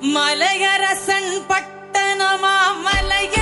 மலையரசன் பட்டணமா? மலைய